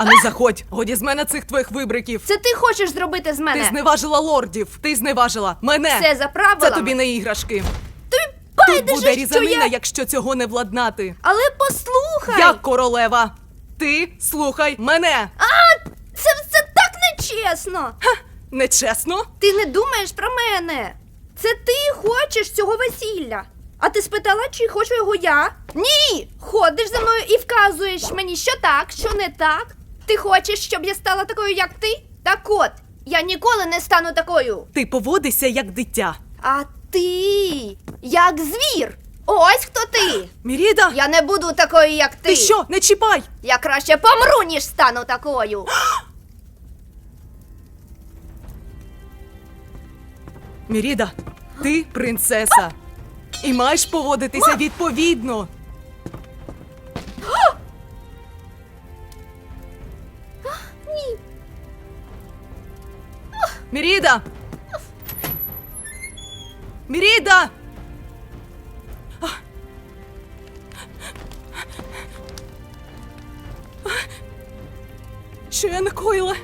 А ну заходь, годі з мене цих твоїх вибриків. Це ти хочеш зробити з мене? Ти зневажила лордів, ти зневажила мене. Все за правилами. Це тобі не іграшки. Тобі Тут байдуже, буде що різанина, я... якщо цього не владнати. Але послухай! Я королева. Ти слухай мене. А, це все так нечесно! Нечесно? Ти не думаєш про мене. Це ти хочеш цього весілля. А ти спитала, чи хочу його я? Ні! Ходиш за мною і вказуєш мені, що так, що не так. Ти хочеш, щоб я стала такою, як ти? Так от, я ніколи не стану такою. Ти поводишся як дитя. А ти як звір. Ось хто ти. Міріда, Я не буду такою, як ти. ти що, не чіпай! Я краще помру, ніж стану такою. Міріда, ти принцеса. І маєш поводитися відповідно. Міріда! Міріда! Що я накоїла?